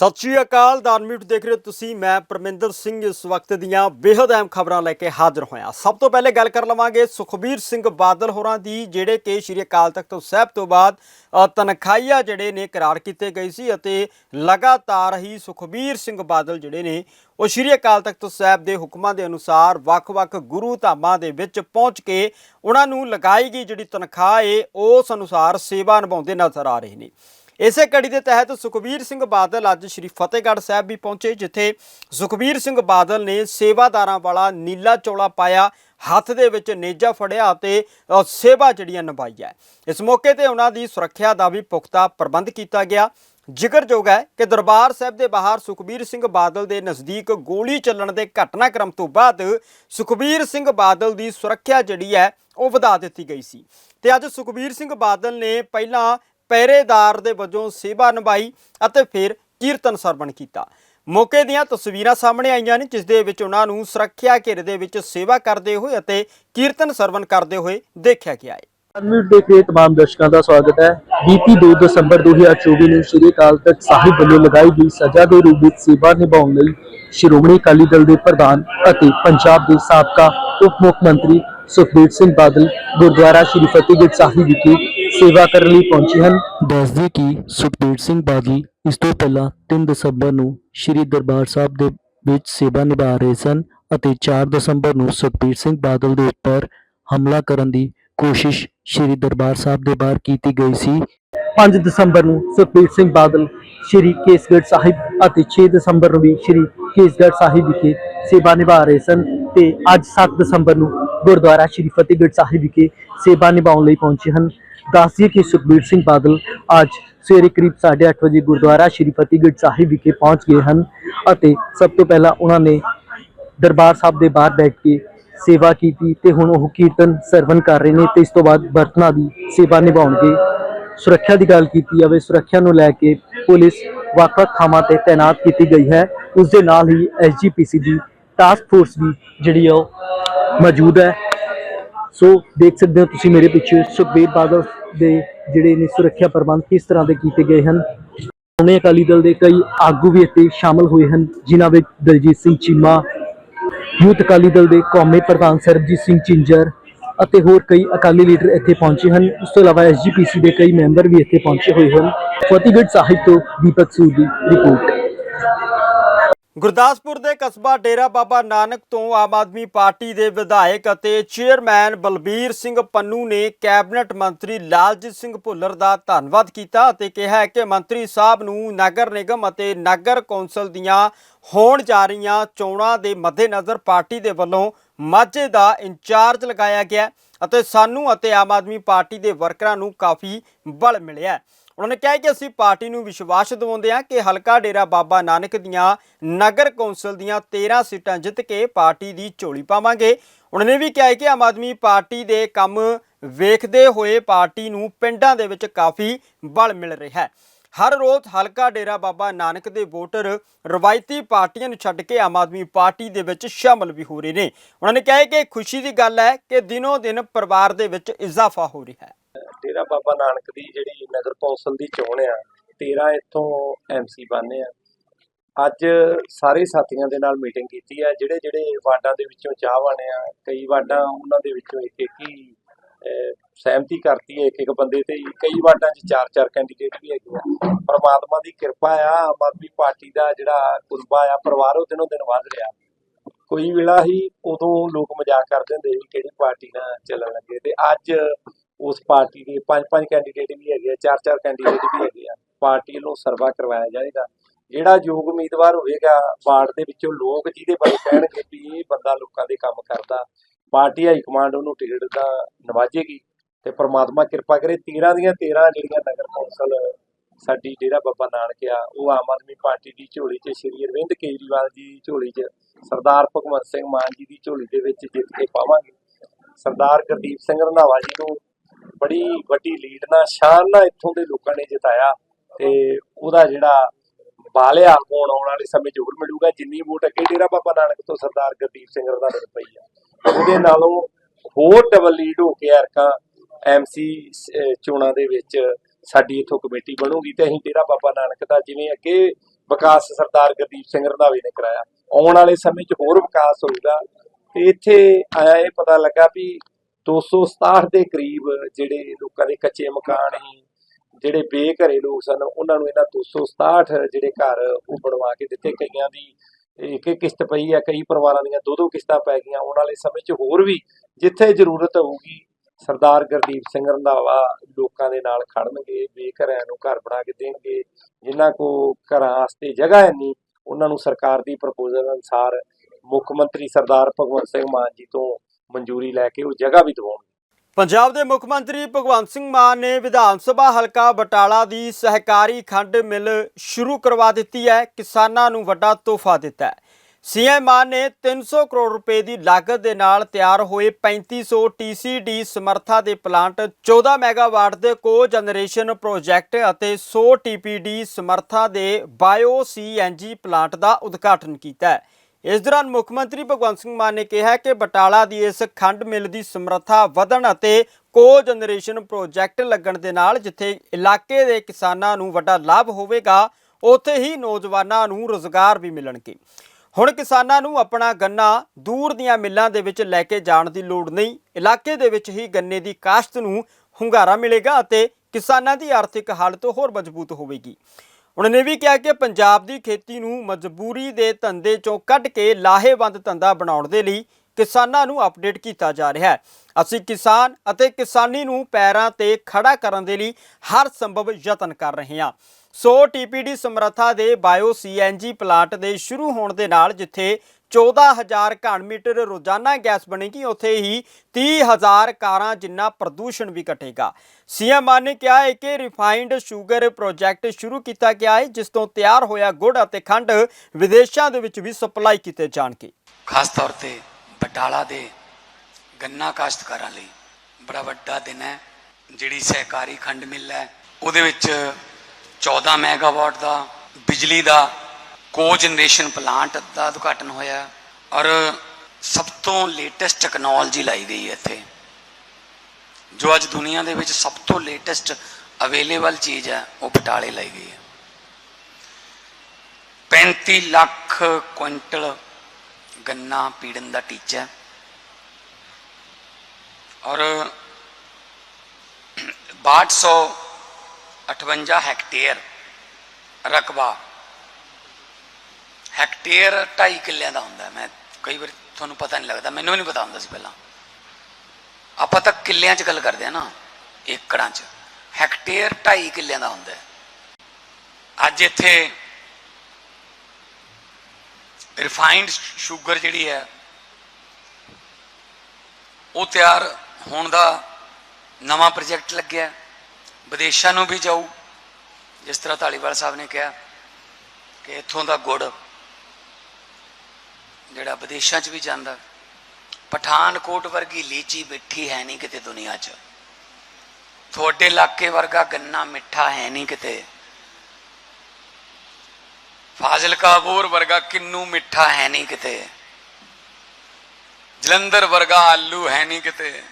ਸਤਿ ਸ਼੍ਰੀ ਅਕਾਲ ਦਾਨਮੀਟ ਦੇਖ ਰਹੇ ਹੋ ਤੁਸੀਂ। ਮੈਂ ਪਰਮਿੰਦਰ ਸਿੰਘ ਇਸ ਵਕਤ ਦੀਆਂ ਬੇहद ਅਹਿਮ ਖਬਰਾਂ ਲੈ ਕੇ ਹਾਜ਼ਰ ਹੋਇਆ। ਸਭ ਤੋਂ ਪਹਿਲੇ ਗੱਲ ਕਰ ਲਵਾਂਗੇ ਸੁਖਬੀਰ ਸਿੰਘ ਬਾਦਲ ਹੋਰਾਂ ਦੀ ਜਿਹੜੇ ਕਿ ਸ਼੍ਰੀ ਅਕਾਲ ਤਖਤ ਸਾਹਿਬ ਤੋਂ ਬਾਅਦ ਅ, ਜਿਹੜੇ ਨੇ ਕਰਾਰ ਕੀਤੇ ਗਏ ਸੀ ਅਤੇ ਲਗਾਤਾਰ ਹੀ ਸੁਖਬੀਰ ਸਿੰਘ ਬਾਦਲ ਜਿਹੜੇ ਨੇ ਉਹ ਸ਼੍ਰੀ ਅਕਾਲ ਤਖਤ ਸਾਹਿਬ ਦੇ ਹੁਕਮਾਂ ਦੇ ਅਨੁਸਾਰ ਵੱਖ-ਵੱਖ ਗੁਰੂ ਧਾਮਾਂ ਦੇ ਵਿੱਚ ਪਹੁੰਚ ਕੇ ਉਹਨਾਂ ਨੂੰ ਲਗਾਈ ਗਈ ਜਿਹੜੀ ਤਨਖਾਹ ਏ ਉਸ ਅਨੁਸਾਰ ਸੇਵਾ ਨਿਭਾਉਂਦੇ ਨਜ਼ਰ ਆ ਰਹੇ ਨੇ। ਇਸੇ ਕੜੀ ਦੇ ਤਹਿਤ ਸੁਖਬੀਰ ਸਿੰਘ ਬਾਦਲ ਅੱਜ ਸ਼੍ਰੀ ਫਤਿਹਗੜ੍ਹ ਸਾਹਿਬ ਵੀ ਪਹੁੰਚੇ ਜਿੱਥੇ ਸੁਖਬੀਰ ਸਿੰਘ ਬਾਦਲ ਨੇ ਸੇਵਾਦਾਰਾਂ ਵਾਲਾ ਨੀਲਾ ਚੋਲਾ ਪਾਇਆ ਹੱਥ ਦੇ ਵਿੱਚ ਨੇਜਾ ਫੜਿਆ ਅਤੇ ਅ, ਸੇਵਾ ਜਿਹੜੀਆਂ ਨਿਭਾਈ ਹੈ ਇਸ ਮੌਕੇ ਤੇ ਉਹਨਾਂ ਦੀ ਸੁਰੱਖਿਆ ਦਾ ਵੀ ਪੁਖਤਾ ਪ੍ਰਬੰਧ ਕੀਤਾ ਗਿਆ। ਜ਼ਿਕਰਯੋਗ ਹੈ ਕਿ ਦਰਬਾਰ ਸਾਹਿਬ ਦੇ ਬਾਹਰ ਸੁਖਬੀਰ ਸਿੰਘ ਬਾਦਲ ਦੇ ਨਜ਼ਦੀਕ ਗੋਲੀ ਚੱਲਣ ਦੇ ਘਟਨਾਕ੍ਰਮ ਤੋਂ ਬਾਅਦ ਸੁਖਬੀਰ ਸਿੰਘ ਬਾਦਲ ਦੀ ਸੁਰੱਖਿਆ ਜਿਹੜੀ ਹੈ ਉਹ ਵਧਾ ਦਿੱਤੀ ਗਈ ਸੀ। ਤੇ ਅੱਜ ਸੁਖਬੀਰ ਸਿੰਘ ਬਾਦਲ ਨੇ ਪਹਿਲਾਂ ਪਹਿਰੇਦਾਰ ਦੇ ਵਜੋਂ ਸੇਵਾ ਨਿਭਾਈ ਅਤੇ ਫਿਰ ਕੀਰਤਨ ਸਰਵਣ ਕੀਤਾ ਮੌਕੇ ਦੀਆਂ ਤਸਵੀਰਾਂ ਸਾਹਮਣੇ ਆਈਆਂ ਨੇ ਜਿਸ ਦੇ ਵਿੱਚ ਉਹਨਾਂ ਨੂੰ ਸੁਰੱਖਿਆ ਘੇਰੇ ਦੇ ਵਿੱਚ ਸੇਵਾ ਕਰਦੇ ਹੋਏ ਅਤੇ ਕੀਰਤਨ ਸਰਵਣ ਕਰਦੇ ਹੋਏ ਦੇਖਿਆ ਗਿਆ ਹੈ ਅਨਮਿਊਟ ਦੇਖ ਰਹੇ तमाम ਦਰਸ਼ਕਾਂ ਦਾ ਸਵਾਗਤ ਹੈ ਬੀਤੀ 2 ਦਸੰਬਰ 2024 ਨੂੰ ਸ਼੍ਰੀ ਅਕਾਲ ਤਖਤ ਸਾਹਿਬ ਵੱਲੋਂ ਲਗਾਈ ਗਈ ਸਜ਼ਾ ਦੇ ਰੂਪ ਵਿੱਚ ਸੇਵਾ ਨਿਭਾਉਣ ਲਈ ਸ਼੍ਰੋਮਣੀ ਅਕਾਲੀ ਦਲ ਦੇ ਪ੍ਰਧਾਨ ਅਤੇ ਪੰਜਾਬ ਦੇ ਸਾਬਕਾ ਉਪ ਮੁੱਖ ਮੰਤਰੀ ਸੁਖਬੀਰ ਸਿੰਘ ਬਾਦਲ ਗੁਰਦੁਆਰਾ ਸ਼੍ਰੀ ਫਤਿਹਗੜ੍ਹ ਸਾਹਿਬ ਵਿਖੇ ਸੇਵਾ ਕਰਨ ਲਈ ਪਹੁੰਚੇ ਹਨ। ਦੱਸਦੇ ਕਿ ਸੁਖਬੀਰ ਸਿੰਘ ਬਾਦਲ ਇਸ ਤੋਂ ਪਹਿਲਾਂ 3 ਦਸੰਬਰ ਨੂੰ ਸ਼੍ਰੀ ਦਰਬਾਰ ਸਾਹਿਬ ਦੇ ਵਿੱਚ ਸੇਵਾ ਨਿਭਾ ਰਹੇ ਸਨ ਅਤੇ 4 ਦਸੰਬਰ ਨੂੰ ਸੁਖਬੀਰ ਸਿੰਘ ਬਾਦਲ ਦੇ ਉੱਪਰ ਹਮਲਾ ਕਰਨ ਦੀ ਕੋਸ਼ਿਸ਼ ਸ਼੍ਰੀ ਦਰਬਾਰ ਸਾਹਿਬ ਦੇ ਬਾਹਰ ਕੀਤੀ ਗਈ ਸੀ। 5 ਦਸੰਬਰ ਨੂੰ ਸੁਖਬੀਰ ਸਿੰਘ ਬਾਦਲ ਸ਼੍ਰੀ ਕੇਸਗੜ੍ਹ ਸਾਹਿਬ ਅਤੇ 6 ਦਸੰਬਰ ਨੂੰ ਵੀ ਸ਼੍ਰੀ ਕੇਸਗੜ੍ਹ ਸਾਹਿਬ ਵਿਖੇ ਸੇਵਾ ਨਿਭਾ ਰਹੇ ਸਨ ਤੇ ਅੱਜ 7 ਦਸੰਬਰ ਨੂੰ ਗੁਰਦੁਆਰਾ ਸ਼੍ਰੀ ਫਤਿਹਗੜ੍ਹ ਸਾਹਿਬ ਵਿਖੇ ਸੇਵਾ ਨਿਭਾਉਣ ਲਈ ਪਹੁੰਚੇ ਹਨ। ਦੱਸਦੀਏ ਕਿ ਸੁਖਬੀਰ ਸਿੰਘ ਬਾਦਲ ਅੱਜ ਸਵੇਰੇ ਕਰੀਬ 8:30 ਵਜੇ ਗੁਰਦੁਆਰਾ ਸ਼੍ਰੀ ਫਤਿਹਗੜ੍ਹ ਸਾਹਿਬ ਵਿਖੇ ਪਹੁੰਚ ਗਏ ਹਨ ਅਤੇ ਸਭ ਤੋਂ ਪਹਿਲਾਂ ਉਹਨਾਂ ਨੇ ਦਰਬਾਰ ਸਾਹਿਬ ਦੇ ਬਾਹਰ ਬੈਠ ਕੇ ਸੇਵਾ ਕੀਤੀ ਤੇ ਹੁਣ ਉਹ ਕੀਰਤਨ ਸਰਵਨ ਕਰ ਰਹੇ ਨੇ ਤੇ ਇਸ ਤੋਂ ਬਾਅਦ ਬਰਤਨਾਂ ਦੀ ਸੇਵਾ ਨਿਭਾਉਣਗੇ। ਸੁਰੱਖਿਆ ਦੀ ਗੱਲ ਕੀਤੀ ਜਾਵੇ, ਸੁਰੱਖਿਆ ਨੂੰ ਲੈ ਕੇ ਪੁਲਿਸ ਵੱਖ-ਵੱਖ ਥਾਵਾਂ ਤੇ ਤਾਇਨਾਤ ਕੀਤੀ ਗਈ ਹੈ। ਉਸ ਦੇ ਨਾਲ ਹੀ ਐਸਜੀਪੀਸੀ ਦੀ ਟਾਸਕ ਫੋਰਸ ਵੀ ਜਿਹੜੀ ਆ ਉਹ ਮੌਜੂਦ ਹੈ। ਸੋ ਦੇਖ ਸਕਦੇ ਹੋ ਤੁਸੀਂ ਮੇਰੇ ਪਿੱਛੇ ਸੁਖਬੀਰ ਬਾਦਲ ਦੇ ਜਿਹੜੇ ਨੇ ਸੁਰੱਖਿਆ ਪ੍ਰਬੰਧ ਕਿਸ ਤਰ੍ਹਾਂ ਦੇ ਕੀਤੇ ਗਏ ਹਨ। ਸ਼੍ਰੋਮਣੀ ਅਕਾਲੀ ਦਲ ਦੇ ਕਈ ਆਗੂ ਵੀ ਇੱਥੇ ਸ਼ਾਮਲ ਹੋਏ ਹਨ, ਜਿਨ੍ਹਾਂ ਵਿੱਚ ਦਲਜੀਤ ਸਿੰਘ ਚੀਮਾ, ਯੂਥ ਅਕਾਲੀ ਦਲ ਦੇ ਕੌਮੀ ਪ੍ਰਧਾਨ ਸਰਬਜੀਤ ਸਿੰਘ ਚਿੰਜਰ ਅਤੇ ਹੋਰ ਕਈ ਅਕਾਲੀ ਲੀਡਰ ਇੱਥੇ ਪਹੁੰਚੇ ਹਨ। ਉਸ ਤੋਂ ਇਲਾਵਾ ਐਸਜੀਪੀਸੀ ਦੇ ਕਈ ਮੈਂਬਰ ਵੀ ਇੱਥੇ ਪਹੁੰਚੇ ਹੋਏ ਹਨ। ਫਤਿਹਗੜ੍ਹ ਸਾਹਿਬ ਤੋਂ ਦੀਪਕ ਸੂਦ ਦੀ ਰਿਪੋਰਟ। ਗੁਰਦਾਸਪੁਰ ਦੇ ਕਸਬਾ ਡੇਰਾ ਬਾਬਾ ਨਾਨਕ ਤੋਂ ਆਮ ਆਦਮੀ ਪਾਰਟੀ ਦੇ ਵਿਧਾਇਕ ਅਤੇ ਚੇਅਰਮੈਨ ਬਲਬੀਰ ਸਿੰਘ ਪੰਨੂ ਨੇ ਕੈਬਨਿਟ ਮੰਤਰੀ ਲਾਲਜੀਤ ਸਿੰਘ ਭੁੱਲਰ ਦਾ ਧੰਨਵਾਦ ਕੀਤਾ ਅਤੇ ਕਿਹਾ ਕਿ ਮੰਤਰੀ ਸਾਹਿਬ ਨੂੰ ਨਗਰ ਨਿਗਮ ਅਤੇ ਨਗਰ ਕੌਂਸਲ ਦੀਆਂ ਹੋਣ ਜਾ ਰਹੀਆਂ ਚੋਣਾਂ ਦੇ ਮੱਦੇਨਜ਼ਰ ਪਾਰਟੀ ਦੇ ਵੱਲੋਂ ਮਾਝੇ ਦਾ ਇੰਚਾਰਜ ਲਗਾਇਆ ਗਿਆ ਅਤੇ ਸਾਨੂੰ ਅਤੇ ਆਮ ਆਦਮੀ ਪਾਰਟੀ ਦੇ ਵਰਕਰਾਂ ਨੂੰ ਕਾਫੀ ਬਲ ਮਿਲਿਆ। ਉਹਨਾਂ ਨੇ ਕਿਹਾ ਕਿ ਅਸੀਂ ਪਾਰਟੀ ਨੂੰ ਵਿਸ਼ਵਾਸ ਦਿਵਾਉਂਦੇ ਹਾਂ ਕਿ ਹਲਕਾ ਡੇਰਾ ਬਾਬਾ ਨਾਨਕ ਦੀਆਂ ਨਗਰ ਕੌਂਸਲ ਦੀਆਂ 13 ਸੀਟਾਂ ਜਿੱਤ ਕੇ ਪਾਰਟੀ ਦੀ ਝੋਲੀ ਪਾਵਾਂਗੇ। ਉਹਨਾਂ ਨੇ ਵੀ ਕਿਹਾ ਕਿ ਆਮ ਆਦਮੀ ਪਾਰਟੀ ਦੇ ਕੰਮ ਵੇਖਦੇ ਹੋਏ ਪਾਰਟੀ ਨੂੰ ਪਿੰਡਾਂ ਦੇ ਵਿੱਚ ਕਾਫੀ ਬਲ ਮਿਲ ਰਿਹਾ ਹੈ। ਹਰ ਰੋਜ਼ ਹਲਕਾ ਡੇਰਾ ਬਾਬਾ ਨਾਨਕ ਦੇ ਵੋਟਰ ਰਵਾਇਤੀ ਪਾਰਟੀਆਂ ਨੂੰ ਛੱਡ ਕੇ ਆਮ ਆਦਮੀ ਪਾਰਟੀ ਦੇ ਵਿੱਚ ਸ਼ਾਮਲ ਵੀ ਹੋ ਰਹੇ ਨੇ। ਉਹਨਾਂ ਨੇ ਕਿਹਾ ਕਿ ਖੁਸ਼ੀ ਦੀ ਗੱਲ ਹੈ ਕਿ ਦਿਨੋ ਦਿਨ ਪਰਿਵਾਰ ਦੇ ਵਿੱਚ ਇਜ਼ਾਫਾ ਹੋ ਰਿਹਾ ਹੈ। ਡੇਰਾ ਬਾਬਾ ਨਾਨਕ ਦੀ ਜਿਹੜੀ ਨਗਰ ਕੌਂਸਲ ਦੀ ਚੋਣ ਆ 13 ਇੱਥੋਂ ਐਮਸੀ ਬਣਨੇ ਆ। ਅੱਜ ਸਾਰੇ ਸਾਥੀਆਂ ਦੇ ਨਾਲ ਮੀਟਿੰਗ ਕੀਤੀ ਆ, ਜਿਹੜੇ ਜਿਹੜੇ ਵਾਰਡਾਂ ਦੇ ਵਿੱਚੋਂ ਚਾਹਵਾਨ ਆ, ਕਈ ਵਾਰਡਾਂ ਉਹਨਾਂ ਦੇ ਵਿੱਚੋਂ ਇੱਕ ਇੱਕ ਹੀ ਸਹਿਮਤੀ ਕਰਤੀ ਹੈ ਇੱਕ ਇੱਕ ਬੰਦੇ ਤੇ ਕਈ ਵਾਰਡਾਂ 'ਚ ਚਾਰ ਚਾਰ ਕੈਂਡੀਡੇਟ ਵੀ ਹੈਗੇ ਆ। ਪਰਮਾਤਮਾ ਦੀ ਕਿਰਪਾ ਆ, ਆਮ ਆਦਮੀ ਪਾਰਟੀ ਦਾ ਜਿਹੜਾ ਕੁਰਬਾ ਆ, ਪਰਿਵਾਰ ਉਹ ਦਿਨੋਂ ਦਿਨ ਵੱਧ ਰਿਹਾ। ਕੋਈ ਵੇਲਾ ਹੀ ਉਦੋਂ ਲੋਕ ਮਜ਼ਾਕ ਕਰਦੇ ਹੁੰਦੇ ਸੀ ਕਿਹੜੀ ਪਾਰਟੀ ਨਾਲ ਚੱਲਣ ਲੱਗੇ। ਤੇ ਅੱਜ ਉਸ ਪਾਰਟੀ ਦੇ ਪੰਜ ਪੰਜ ਕੈਂਡੀਡੇਟ ਵੀ ਹੈਗੇ ਆ, ਚਾਰ ਚਾਰ ਕੈਂਡੀਡੇਟ ਵੀ ਹੈਗੇ ਆ। ਪਾਰਟੀ ਵੱਲੋਂ ਸਰਵਾ ਕਰਵਾਇਆ ਜਾਏਗਾ। ਜਿਹੜਾ ਯੋਗ ਉਮੀਦਵਾਰ ਹੋਵੇਗਾ ਵਾਰਡ ਦੇ ਵਿੱਚੋਂ ਲੋਕ ਜਿਹਦੇ ਬਾਰੇ ਕਹਿਣਗੇ ਵੀ ਇਹ ਬੰਦਾ ਲੋਕਾਂ ਦੇ ਕੰਮ ਕਰਦਾ, ਪਾਰਟੀ ਹਾਈ ਕਮਾਂਡ ਉਹਨੂੰ ਟਿਕਟ ਦਾ ਨਵਾਜੇਗੀ ਤੇ ਪ੍ਰਮਾਤਮਾ ਕਿਰਪਾ ਕਰੇ 13 ਦੀਆਂ 13 ਜਿਹੜੀਆਂ ਨਗਰ ਕੌਂਸਲ, ਸਾਡੀ ਡੇਰਾ ਬਾਬਾ ਨਾਨਕ ਆ, ਉਹ ਆਮ ਆਦਮੀ ਪਾਰਟੀ ਦੀ ਝੋਲੀ 'ਚ ਸ਼੍ਰੀ ਅਰਵਿੰਦ ਕੇਜਰੀਵਾਲ ਜੀ ਦੀ ਝੋਲੀ 'ਚ, ਸਰਦਾਰ ਭਗਵੰਤ ਸਿੰਘ ਮਾਨ ਜੀ ਦੀ ਝੋਲੀ ਦੇ ਵਿੱਚ ਜਿੱਤ ਕੇ ਪਾਵਾਂਗੇ। ਸਰਦਾਰ ਗੁਰਦੀਪ ਸਿੰਘ ਰੰਧਾਵਾ ਜੀ ਨੂੰ ਬੜੀ ਵੱਡੀ ਲੀਡ ਨਾਲ, ਸ਼ਾਨ ਨਾਲ ਇੱਥੋਂ ਦੇ ਲੋਕਾਂ ਨੇ ਜਿਤਾਇਆ ਤੇ ਉਹਦਾ ਜਿਹੜਾ ਬਾਲਿਆ ਹੋਣ ਆਉਣ ਵਾਲੇ ਸਮੇਂ 'ਚ ਮਿਲੂਗਾ। ਜਿੰਨੀ ਵੋਟ ਅੱਗੇ ਡੇਰਾ ਬਾਬਾ ਨਾਨਕ ਤੋਂ ਸਰਦਾਰ ਗੁਰਦੀਪ ਸਿੰਘ ਰੰਧਾਵਾ ਨੂੰ ਪਈ ਆ। ਉਹਦੇ ਨਾਲੋਂ ਹੋਰ ਡਬਲ ਲੀਡ ਹੋ ਕੇ ਅਰਕਾ ਐਮਸੀ ਚੋਣਾਂ ਦੇ ਵਿੱਚ ਸਾਡੀ ਇਥੋਂ ਕਮੇਟੀ ਬਣੂਗੀ ਤੇ ਅਸੀਂ ਡੇਰਾ ਬਾਬਾ ਨਾਨਕ ਦਾ ਜਿਵੇਂ ਅੱਗੇ ਵਿਕਾਸ ਸਰਦਾਰ ਗੁਰਦੀਪ ਸਿੰਘ ਰੰਧਾਵੇ ਨੇ ਕਰਾਇਆ, ਆਉਣ ਵਾਲੇ ਸਮੇਂ 'ਚ ਹੋਰ ਵਿਕਾਸ ਹੋਊਗਾ। ਤੇ ਇੱਥੇ ਆਇਆ ਇਹ ਪਤਾ ਲੱਗਾ ਵੀ 267 ਦੇ ਕਰੀਬ ਜਿਹੜੇ ਲੋਕਾਂ ਦੇ ਕੱਚੇ ਮਕਾਨ ਸੀ ਜਿਹੜੇ ਬੇਘਰੇ ਲੋਕ ਸਨ, ਉਹਨਾਂ ਨੂੰ ਇਹਨਾਂ 267 ਜਿਹੜੇ ਘਰ ਉਹ ਬਣਵਾ ਕੇ ਦਿੱਤੇ। ਕਈਆਂ ਦੀ ਇੱਕ ਇੱਕ ਕਿਸ਼ਤ ਪਈ ਆ, ਕਈ ਪਰਿਵਾਰਾਂ ਦੀਆਂ ਦੋ ਦੋ ਕਿਸ਼ਤਾਂ ਪੈ ਗਈਆਂ। ਆਉਣ ਵਾਲੇ ਸਮੇਂ 'ਚ ਹੋਰ ਵੀ ਜਿੱਥੇ ਜ਼ਰੂਰਤ ਹੋਊਗੀ, ਸਰਦਾਰ ਗੁਰਦੀਪ ਸਿੰਘ ਰੰਧਾਵਾ ਲੋਕਾਂ ਦੇ ਨਾਲ ਖੜਨਗੇ ਬੇਘਰਿਆਂ ਨੂੰ ਘਰ ਬਣਾ ਕੇ ਦੇਣਗੇ। ਜਿਨ੍ਹਾਂ ਕੋ ਘਰਾਂ ਵਾਸਤੇ ਜਗ੍ਹਾ ਹੈ ਨਹੀਂ, ਉਹਨਾਂ ਨੂੰ ਸਰਕਾਰ ਦੀ ਪ੍ਰਪੋਜ਼ਲ ਅਨੁਸਾਰ ਮੁੱਖ ਮੰਤਰੀ ਸਰਦਾਰ ਭਗਵੰਤ ਸਿੰਘ ਮਾਨ ਜੀ ਤੋਂ ਮਨਜ਼ੂਰੀ ਲੈ ਕੇ ਉਹ ਜਗ੍ਹਾ ਵੀ ਦਿਵਾਉਣਗੇ ਪੰਜਾਬ ਦੇ ਮੁੱਖ ਮੰਤਰੀ ਭਗਵੰਤ ਸਿੰਘ ਮਾਨ ਨੇ ਵਿਧਾਨ ਸਭਾ ਹਲਕਾ ਬਟਾਲਾ ਦੀ ਸਹਿਕਾਰੀ ਖੰਡ ਮਿਲ ਸ਼ੁਰੂ ਕਰਵਾ ਦਿੱਤੀ ਹੈ। ਕਿਸਾਨਾਂ ਨੂੰ ਵੱਡਾ ਤੋਹਫਾ ਦਿੱਤਾ ਹੈ। ਸੀਐਮ ਮਾਨ ਨੇ 300 ਕਰੋੜ ਰੁਪਏ ਦੀ ਲਾਗਤ ਦੇ ਨਾਲ ਤਿਆਰ ਹੋਏ 3500 TCD ਸਮਰੱਥਾ ਦੇ ਪਲਾਂਟ 14 ਮੈਗਾਵਾਟ ਦੇ ਕੋ ਜਨਰੇਸ਼ਨ ਪ੍ਰੋਜੈਕਟ ਅਤੇ 100 TPD ਸਮਰੱਥਾ ਦੇ ਬਾਇਓ CNG ਪਲਾਂਟ ਦਾ ਉਦਘਾਟਨ ਕੀਤਾ ਹੈ। ਇਸ ਦੌਰਾਨ ਮੁੱਖ ਮੰਤਰੀ ਭਗਵੰਤ ਸਿੰਘ ਮਾਨ ਨੇ ਕਿਹਾ ਕਿ ਬਟਾਲਾ ਦੀ ਇਸ ਖੰਡ ਮਿਲ ਦੀ ਸਮਰੱਥਾ ਵਧਣ ਅਤੇ ਕੋ ਜਨਰੇਸ਼ਨ ਪ੍ਰੋਜੈਕਟ ਲੱਗਣ ਦੇ ਨਾਲ ਜਿੱਥੇ ਇਲਾਕੇ ਦੇ ਕਿਸਾਨਾਂ ਨੂੰ ਵੱਡਾ ਲਾਭ ਹੋਵੇਗਾ, ਉੱਥੇ ਹੀ ਨੌਜਵਾਨਾਂ ਨੂੰ ਰੋਜ਼ਗਾਰ ਵੀ ਮਿਲਣਗੇ। ਹੁਣ ਕਿਸਾਨਾਂ ਨੂੰ ਆਪਣਾ ਗੰਨਾ ਦੂਰ ਦੀਆਂ ਮਿੱਲਾਂ ਦੇ ਵਿੱਚ ਲੈ ਕੇ ਜਾਣ ਦੀ ਲੋੜ ਨਹੀਂ। ਇਲਾਕੇ ਦੇ ਵਿੱਚ ਹੀ ਗੰਨੇ ਦੀ ਕਾਸ਼ਤ ਨੂੰ ਹੁੰਗਾਰਾ ਮਿਲੇਗਾ ਅਤੇ ਕਿਸਾਨਾਂ ਦੀ ਆਰਥਿਕ ਹਾਲਤ ਹੋਰ ਮਜ਼ਬੂਤ ਹੋਵੇਗੀ। ਉਹਨਾਂ ਨੇ ਵੀ ਕਿਹਾ ਕਿ ਪੰਜਾਬ ਦੀ ਖੇਤੀ ਨੂੰ ਮਜਬੂਰੀ ਦੇ ਧੰਦੇ ਚੋਂ ਕੱਢ ਕੇ ਲਾਹੇਵੰਦ ਧੰਦਾ ਬਣਾਉਣ ਦੇ ਲਈ ਕਿਸਾਨਾਂ ਨੂੰ ਅਪਡੇਟ ਕੀਤਾ ਜਾ ਰਿਹਾ ਹੈ। ਅਸੀਂ ਕਿਸਾਨ ਅਤੇ ਕਿਸਾਨੀ ਨੂੰ ਪੈਰਾਂ ਤੇ ਖੜਾ ਕਰਨ ਦੇ ਲਈ ਹਰ ਸੰਭਵ ਯਤਨ ਕਰ ਰਹੇ ਹਾਂ। 100 TPD ਸਮਰੱਥਾ ਦੇ ਬਾਇਓ CNG ਪਲਾਂਟ ਦੇ ਸ਼ੁਰੂ ਹੋਣ ਦੇ ਨਾਲ ਜਿੱਥੇ 14000 ਘਣ ਮੀਟਰ ਰੋਜ਼ਾਨਾ ਗੈਸ ਬਣੇਗੀ, ਉੱਥੇ ਹੀ 30000 ਕਾਰਾਂ ਜਿੰਨਾ ਪ੍ਰਦੂਸ਼ਣ ਵੀ ਘਟੇਗਾ। ਸੀਐਮ ਮਾਨ ਨੇ ਕਿਹਾ ਹੈ ਕਿ ਰਿਫਾਈਨਡ ਸ਼ੂਗਰ ਪ੍ਰੋਜੈਕਟ ਸ਼ੁਰੂ ਕੀਤਾ ਗਿਆ ਹੈ, ਜਿਸ ਤੋਂ ਤਿਆਰ ਹੋਇਆ ਗੁੜ ਅਤੇ ਖੰਡ ਵਿਦੇਸ਼ਾਂ ਦੇ ਵਿੱਚ ਵੀ ਸਪਲਾਈ ਕੀਤੇ ਜਾਣਗੇ। ਖਾਸ ਤੌਰ ਤੇ ਬਟਾਲਾ ਦੇ ਗੰਨਾ ਕਾਸ਼ਤਕਾਰਾਂ ਲਈ ਬੜਾ ਵੱਡਾ ਦਿਨ ਹੈ। ਜਿਹੜੀ ਸਹਿਕਾਰੀ ਖੰਡ ਮਿੱਲ ਹੈ, ਉਹਦੇ ਵਿੱਚ 14 ਮੈਗਾਵਾਟ ਦਾ, ਬਿਜਲੀ ਦਾ ਕੋ ਜਨਰੇਸ਼ਨ ਪਲਾਂਟ ਦਾ ਉਦਘਾਟਨ ਹੋਇਆ ਔਰ ਸਭ ਤੋਂ ਲੇਟੈਸਟ ਟੈਕਨੋਲੋਜੀ ਲਾਈ ਗਈ ਹੈ ਇੱਥੇ, ਜੋ ਅੱਜ ਦੁਨੀਆ ਦੇ ਵਿੱਚ ਸਭ ਤੋਂ ਲੇਟੈਸਟ ਅਵੇਲੇਬਲ ਚੀਜ਼ ਹੈ, ਉਹ ਬਟਾਲੇ ਲਾਈ ਗਈ ਹੈ। 35 ਲੱਖ ਕੁਇੰਟਲ ਗੰਨਾ ਪੀੜਨ ਦਾ ਟੀਚਾ ਹੈ। ਔਰ 6258 ਹੈਕਟੇਅਰ ਰਕਬਾ ਹੈਕਟੇਅਰ 2.5 ਕਿੱਲਿਆਂ ਦਾ ਹੁੰਦਾ ਮੈਂ ਕਈ ਵਾਰ ਤੁਹਾਨੂੰ ਪਤਾ ਨਹੀਂ ਲੱਗਦਾ, ਮੈਨੂੰ ਵੀ ਨਹੀਂ ਪਤਾ ਹੁੰਦਾ ਸੀ ਪਹਿਲਾਂ। ਆਪਾਂ ਤਾਂ ਕਿੱਲਿਆਂ 'ਚ ਗੱਲ ਕਰਦੇ ਆ ਨਾ, ਏਕੜਾਂ 'ਚ। ਹੈਕਟੇਅਰ 2.5 ਕਿੱਲਿਆਂ ਦਾ ਹੁੰਦਾ ਅੱਜ ਇੱਥੇ ਰਿਫਾਈਨਡ ਸ਼ੂਗਰ ਜਿਹੜੀ ਹੈ, ਉਹ ਤਿਆਰ ਹੋਣ ਦਾ ਨਵਾਂ ਪ੍ਰੋਜੈਕਟ ਲੱਗਿਆ ਵਿਦੇਸ਼ਾਂ ਨੂੰ ਵੀ ਜਾਊ। ਜਿਸ ਤਰ੍ਹਾਂ ਧਾਲੀਵਾਲ ਸਾਹਿਬ ਨੇ ਕਿਹਾ ਕਿ ਇੱਥੋਂ ਦਾ ਗੁੜ ਜਿਹੜਾ ਵਿਦੇਸ਼ਾਂ 'ਚ ਵੀ ਜਾਂਦਾ, ਪਠਾਨਕੋਟ ਵਰਗੀ ਲੀਚੀ ਮਿੱਠੀ ਹੈ ਨਹੀਂ ਕਿਤੇ ਦੁਨੀਆ 'ਚ। ਤੁਹਾਡੇ ਇਲਾਕੇ ਵਰਗਾ ਗੰਨਾ ਮਿੱਠਾ ਹੈ ਨਹੀਂ ਕਿਤੇ। ਫਾਜ਼ਿਲਕਾ ਬੋਰ ਵਰਗਾ ਕਿੰਨੂ ਮਿੱਠਾ ਹੈ ਨਹੀਂ ਕਿਤੇ। ਜਲੰਧਰ ਵਰਗਾ ਆਲੂ ਹੈ ਨਹੀਂ ਕਿਤੇ।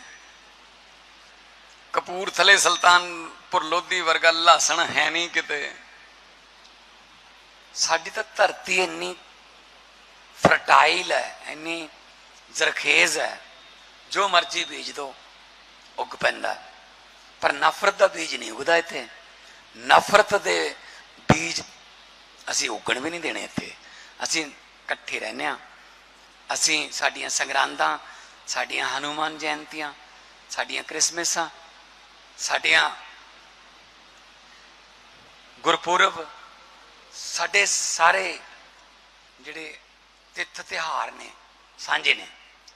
ਕਪੂਰਥਲੇ ਸੁਲਤਾਨਪੁਰ ਲੋਧੀ ਵਰਗਾ ਲਾਸਣ ਹੈ ਨਹੀਂ ਕਿਤੇ। ਸਾਡੀ ਤਾਂ ਧਰਤੀ ਇੰਨੀ ਫਰਟਾਈਲ ਹੈ, ਇੰਨੀ ਜ਼ਰਖੇਜ਼ ਹੈ, ਜੋ ਮਰਜ਼ੀ ਬੀਜ ਦੋ, ਉੱਗ ਪੈਂਦਾ ਪਰ ਨਫ਼ਰਤ ਦਾ ਬੀਜ ਨਹੀਂ ਉਗਦਾ ਇੱਥੇ। ਨਫ਼ਰਤ ਦੇ ਬੀਜ ਅਸੀਂ ਉੱਗਣ ਵੀ ਨਹੀਂ ਦੇਣੇ ਇੱਥੇ। ਅਸੀਂ ਇਕੱਠੇ ਰਹਿੰਦੇ ਹਾਂ। ਅਸੀਂ ਸਾਡੀਆਂ ਸੰਗਰਾਂਦਾਂ, ਸਾਡੀਆਂ ਹਨੂਮਾਨ ਜਯੰਤੀਆਂ ਸਾਡੀਆਂ ਕ੍ਰਿਸਮਸਾਂ, ਸਾਡੀਆਂ ਗੁਰਪੁਰਬ, ਸਾਡੇ ਸਾਰੇ ਜਿਹੜੇ ਤਿੱਥ ਤਿਹਾਰ ਨੇ, ਸਾਂਝੇ ਨੇ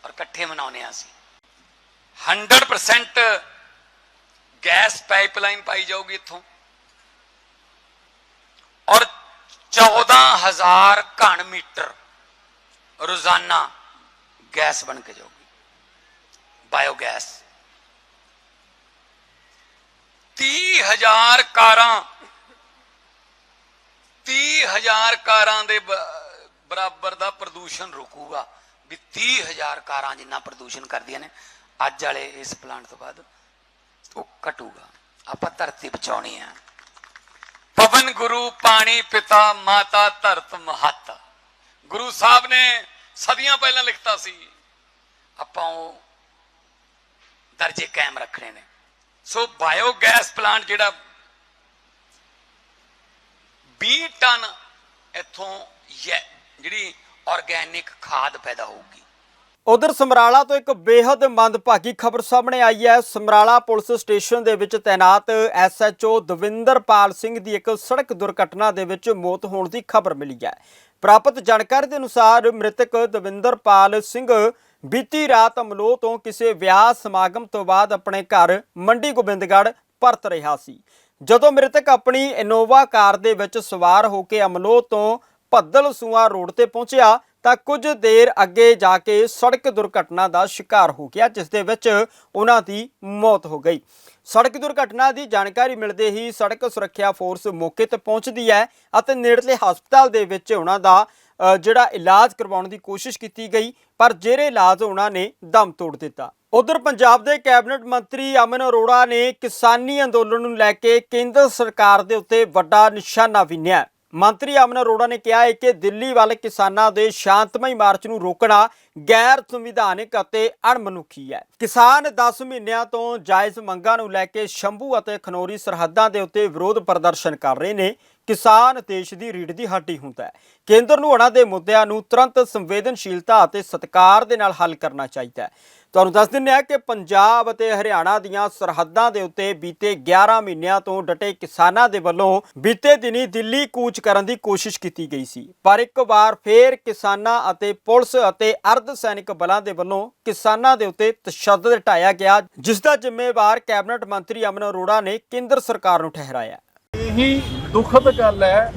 ਔਰ ਇਕੱਠੇ ਮਨਾਉਂਦੇ ਹਾਂ ਅਸੀਂ। 100% ਗੈਸ ਪਾਈਪਲਾਈਨ ਪਾਈ ਜਾਊਗੀ ਇੱਥੋਂ। ਔਰ 14000 ਘਣ ਮੀਟਰ ਰੋਜ਼ਾਨਾ ਗੈਸ ਬਣ ਕੇ ਜਾਊਗੀ। ਬਾਇਓਗੈਸ 30000 ਕਾਰਾਂ 30000 ਕਾਰਾਂ ਦੇ ਬਰਾਬਰ ਦਾ ਪ੍ਰਦੂਸ਼ਣ ਰੁਕੂਗਾ। ਵੀ 30000 ਕਾਰਾਂ ਜਿੰਨਾ ਪ੍ਰਦੂਸ਼ਣ ਕਰਦੀਆਂ ਨੇ, ਅੱਜ ਵਾਲੇ ਇਸ ਪਲਾਂਟ ਤੋਂ ਬਾਅਦ ਉਹ ਘਟੂਗਾ। ਆਪਾਂ ਧਰਤੀ ਬਚਾਉਣੀ ਆ ਪਵਨ ਗੁਰੂ ਪਾਣੀ ਪਿਤਾ ਮਾਤਾ ਧਰਤ ਮਹੱਤ। ਗੁਰੂ ਸਾਹਿਬ ਨੇ ਸਦੀਆਂ ਪਹਿਲਾਂ ਲਿਖਤਾ ਸੀ, ਆਪਾਂ ਉਹ ਦਰਜੇ ਕਾਇਮ ਰੱਖਣੇ ਨੇ। ਸੋ ਬਾਇਓ ਗੈਸ ਪਲਾਂਟ ਜਿਹੜਾ 20 ਟਨ ਇੱਥੋਂ ਜਿਹੜੀ ਆਰਗੈਨਿਕ ਖਾਦ ਪੈਦਾ ਹੋਊਗੀ। ਉਧਰ ਸਮਰਾਲਾ ਤੋਂ ਇੱਕ ਬੇहद ਮੰਦਭਾਗੀ ਖਬਰ ਸਾਹਮਣੇ ਆਈ ਹੈ। ਸਮਰਾਲਾ ਪੁਲਿਸ ਸਟੇਸ਼ਨ ਦੇ ਵਿੱਚ ਤਾਇਨਾਤ ਐਸਐਚਓ ਦਵਿੰਦਰਪਾਲ ਸਿੰਘ ਦੀ ਇੱਕ ਸੜਕ ਦੁਰਘਟਨਾ ਦੇ ਵਿੱਚ ਮੌਤ ਹੋਣ ਦੀ ਖਬਰ ਮਿਲੀ ਹੈ। ਪ੍ਰਾਪਤ ਜਾਣਕਾਰੀ ਦੇ ਅਨੁਸਾਰ ਮ੍ਰਿਤਕ ਦਵਿੰਦਰਪਾਲ ਸਿੰਘ ਬੀਤੀ ਰਾਤ ਅਮਲੋਹ ਤੋਂ ਕਿਸੇ ਵਿਆਹ ਸਮਾਗਮ ਤੋਂ ਬਾਅਦ ਆਪਣੇ ਘਰ ਮੰਡੀ ਗੋਬਿੰਦਗੜ੍ਹ ਪਰਤ ਰਿਹਾ ਸੀ। ਜਦੋਂ ਮ੍ਰਿਤਕ ਆਪਣੀ ਇਨੋਵਾ ਕਾਰ ਦੇ ਵਿੱਚ ਸਵਾਰ ਹੋ ਕੇ ਅਮਲੋਹ ਤੋਂ ਭੱਦਲ ਸੂਆ ਰੋਡ ਤੇ ਪਹੁੰਚਿਆ ਤਾਂ ਕੁਝ ਦੇਰ ਅੱਗੇ ਜਾ ਕੇ ਸੜਕ ਦੁਰਘਟਨਾ ਦਾ ਸ਼ਿਕਾਰ ਹੋ ਗਿਆ, ਜਿਸ ਦੇ ਵਿੱਚ ਉਹਨਾਂ ਦੀ ਮੌਤ ਹੋ ਗਈ। ਸੜਕ ਦੁਰਘਟਨਾ ਦੀ ਜਾਣਕਾਰੀ ਮਿਲਦੇ ਹੀ ਸੜਕ ਸੁਰੱਖਿਆ ਫੋਰਸ ਮੌਕੇ ਤੇ ਪਹੁੰਚਦੀ ਹੈ ਅਤੇ ਨੇੜਲੇ ਹਸਪਤਾਲ ਦੇ ਵਿੱਚ ਉਹਨਾਂ ਦਾ ਜਿਹੜਾ ਇਲਾਜ ਕਰਵਾਉਣ ਦੀ ਕੋਸ਼ਿਸ਼ ਕੀਤੀ ਗਈ, ਪਰ ਜਿਹੜੇ ਇਲਾਜ ਉਹਨਾਂ ਨੇ ਦਮ ਤੋੜ ਦਿੱਤਾ। ਉਧਰ ਪੰਜਾਬ ਦੇ ਕੈਬਨਿਟ ਮੰਤਰੀ ਅਮਨ ਅਰੋੜਾ ਨੇ ਕਿਸਾਨੀ ਅੰਦੋਲਨ ਨੂੰ ਲੈ ਕੇ ਕੇਂਦਰ ਸਰਕਾਰ ਦੇ ਉੱਤੇ ਵੱਡਾ ਨਿਸ਼ਾਨਾ ਵਿੰਨਿਆ ਮੰਤਰੀ ਅਮਨ ਅਰੋੜਾ ਨੇ ਕਿਹਾ ਹੈ ਕਿ ਦਿੱਲੀ ਵੱਲ ਕਿਸਾਨਾਂ ਦੇ ਸ਼ਾਂਤਮਈ ਮਾਰਚ ਨੂੰ ਰੋਕਣਾ ਗੈਰ ਸੰਵਿਧਾਨਿਕ ਅਤੇ ਅਣਮਨੁੱਖੀ ਹੈ। ਕਿਸਾਨ 10 ਮਹੀਨਿਆਂ ਤੋਂ ਜਾਇਜ਼ ਮੰਗਾਂ ਨੂੰ ਲੈ ਕੇ ਸ਼ੰਭੂ ਅਤੇ ਖਨੌਰੀ ਸਰਹੱਦਾਂ ਦੇ ਉੱਤੇ ਵਿਰੋਧ ਪ੍ਰਦਰਸ਼ਨ ਕਰ ਰਹੇ ਨੇ। ਕਿਸਾਨ ਦੇਸ਼ ਦੀ ਰੀੜ ਦੀ ਹੱਡੀ ਹੁੰਦਾ ਹੈ। ਕੇਂਦਰ ਨੂੰ ਉਹਨਾਂ ਦੇ ਮੁੱਦਿਆਂ ਨੂੰ ਤੁਰੰਤ ਸੰਵੇਦਨਸ਼ੀਲਤਾ ਅਤੇ ਸਤਿਕਾਰ ਦੇ ਨਾਲ ਹੱਲ ਕਰਨਾ ਚਾਹੀਦਾ ਹੈ। ਤੁਹਾਨੂੰ ਦੱਸ ਦਿੰਦੇ ਹਾਂ ਕਿ ਪੰਜਾਬ ਅਤੇ ਹਰਿਆਣਾ ਦੀਆਂ ਸਰਹੱਦਾਂ ਦੇ ਉੱਤੇ ਬੀਤੇ 11 ਮਹੀਨਿਆਂ ਤੋਂ ਡਟੇ ਕਿਸਾਨਾਂ ਦੇ ਵੱਲੋਂ ਬੀਤੇ ਦਿਨੀ ਦਿੱਲੀ ਕੂਚ ਕਰਨ ਦੀ ਕੋਸ਼ਿਸ਼ ਕੀਤੀ ਗਈ ਸੀ। ਪਰ ਇੱਕ ਵਾਰ ਫੇਰ ਕਿਸਾਨਾਂ ਅਤੇ ਪੁਲਿਸ ਅਤੇ ਅਰਧ ਸੈਨਿਕ ਬਲਾਂ ਦੇ ਵੱਲੋਂ ਕਿਸਾਨਾਂ ਦੇ ਉੱਤੇ ਤਸ਼ੱਦਦ ਢਾਇਆ ਗਿਆ, ਜਿਸ ਦਾ ਜ਼ਿੰਮੇਵਾਰ ਕੈਬਨਿਟ ਮੰਤਰੀ ਅਮਨ ਅਰੋੜਾ ਨੇ ਕੇਂਦਰ ਸਰਕਾਰ ਨੂੰ ਠਹਿਰਾਇਆ। ਇਹੀ ਦੁਖਦ ਗੱਲ ਹੈ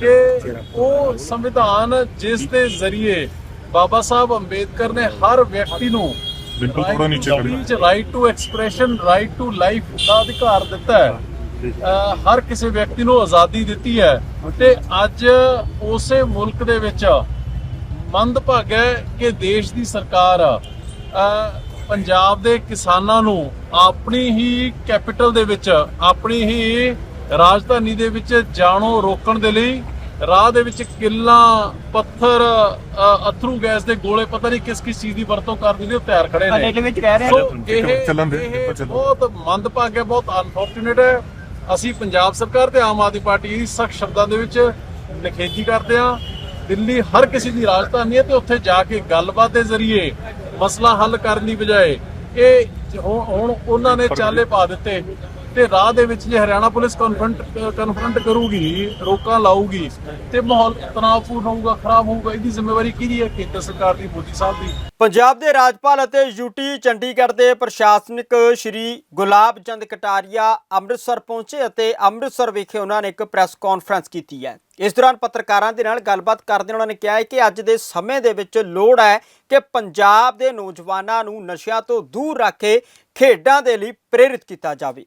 ਕਿ ਉਹ ਸੰਵਿਧਾਨ ਜਿਸ ਦੇ ਜ਼ਰੀਏ ਬਾਬਾ ਸਾਹਿਬ ਅੰਬੇਦਕਰ ਨੇ ਹਰ ਵਿਅਕਤੀ ਨੂੰ ਬਿਲਕੁਲ ਥੋੜਾ ਨੀਚੇ ਕਰਨਾ right to expression right to life ਦਾ ਅਧਿਕਾਰ ਦਿੱਤਾ ਹੈ। ਹਰ ਕਿਸੇ ਵਿਅਕਤੀ ਨੂੰ ਆਜ਼ਾਦੀ ਦਿੱਤੀ ਹੈ। ਤੇ ਅੱਜ ਉਸੇ ਮੁਲਕ ਦੇ ਵਿੱਚ ਮੰਦਭਾਗਾ ਹੈ ਕਿ ਦੇਸ਼ ਦੀ ਸਰਕਾਰ ਪੰਜਾਬ ਦੇ ਕਿਸਾਨਾਂ ਨੂੰ ਆਪਣੀ ਹੀ ਕੈਪੀਟਲ ਦੇ ਵਿੱਚ ਆਪਣੀ ਹੀ ਰਾਜਧਾਨੀ ਦੇ ਵਿੱਚ ਜਾਣੋਂ ਰੋਕਣ ਦੇ ਲਈ ਰਾਹ ਦੇ ਵਿੱਚ ਕਿੱਲਾਂ ਪੱਥਰ ਅਥਰੂ ਗੈਸ ਦੇ ਗੋਲੇ ਪਤਾ ਨਹੀਂ ਕਿਸ ਕਿਸ ਚੀਜ਼ ਦੀ ਵਰਤੋਂ ਕਰਦੇ ਨੇ ਉਹ ਤਿਆਰ ਖੜੇ ਨੇ। ਵਿੱਚ ਕਹਿ ਰਹੇ ਸੋ ਚੱਲਣ- ਚੱਲਣ ਦੇ, ਇਹ। ਬਹੁਤ ਮੰਦਭਾਗਾ ਹੈ ਬਹੁਤ ਅਨਫੋਰਚੂਨੇਟ ਹੈ। ਅਸੀਂ ਪੰਜਾਬ ਸਰਕਾਰ ਤੇ ਆਮ ਆਦਮੀ ਪਾਰਟੀ ਦੀ ਸਖਤ ਸ਼ਬਦਾਂ ਦੇ ਵਿੱਚ ਨਿਖੇਧੀ ਕਰਦੇ ਹਾਂ। ਦਿੱਲੀ ਹਰ ਕਿਸੇ ਦੀ ਰਾਜਧਾਨੀ ਹੈ ਤੇ ਉੱਥੇ ਜਾ ਕੇ ਗੱਲਬਾਤ ਦੇ ਜ਼ਰੀਏ ਮਸਲਾ ਹੱਲ ਕਰਨ ਦੀ ਬਜਾਏ ਇਹ ਹੁਣ ਉਹਨਾਂ ਨੇ ਚਾਲੇ ਪਾ ਦਿੱਤੇ। ਤੇ ਰਾਹ ਦੇ ਵਿੱਚ ਜੇ ਹਰਿਆਣਾ ਪੁਲਿਸ ਕਨਫਰੰਟ ਕਨਫਰੰਟ ਕਰੂਗੀ, ਰੋਕਾਂ ਲਾਊਗੀ ਤੇ ਮਾਹੌਲ ਤਣਾਅਪੂਰਨ ਹੋਊਗਾ, ਖਰਾਬ ਹੋਊਗਾ, ਇਹਦੀ ਜ਼ਿੰਮੇਵਾਰੀ ਕਿਹਦੀ ਹੈ? ਕੇਂਦਰ ਸਰਕਾਰ ਦੀ, ਮੋਦੀ ਸਾਹਿਬ ਦੀ। ਪੰਜਾਬ ਦੇ ਰਾਜਪਾਲ ਅਤੇ ਯੂਟੀ ਚੰਡੀਗੜ੍ਹ ਦੇ ਪ੍ਰਸ਼ਾਸਨਿਕ ਸ਼੍ਰੀ ਗੁਲਾਬ ਚੰਦ ਕਟਾਰੀਆ ਅੰਮ੍ਰਿਤਸਰ ਪਹੁੰਚੇ ਅਤੇ ਅੰਮ੍ਰਿਤਸਰ ਵਿਖੇ ਉਹਨਾਂ ਨੇ ਇੱਕ ਪ੍ਰੈਸ ਕਾਨਫਰੰਸ ਕੀਤੀ ਹੈ। ਇਸ ਦੌਰਾਨ ਪੱਤਰਕਾਰਾਂ ਦੇ ਨਾਲ ਗੱਲਬਾਤ ਕਰਦੇ ਉਹਨਾਂ ਨੇ ਕਿਹਾ ਹੈ ਕਿ ਅੱਜ ਦੇ ਸਮੇਂ ਦੇ ਵਿੱਚ ਲੋੜ ਹੈ ਕਿ ਪੰਜਾਬ ਦੇ ਨੌਜਵਾਨਾਂ ਨੂੰ ਨਸ਼ਿਆਂ ਤੋਂ ਦੂਰ ਰੱਖ ਕੇ ਖੇਡਾਂ ਦੇ ਲਈ ਪ੍ਰੇਰਿਤ ਕੀਤਾ ਜਾਵੇ।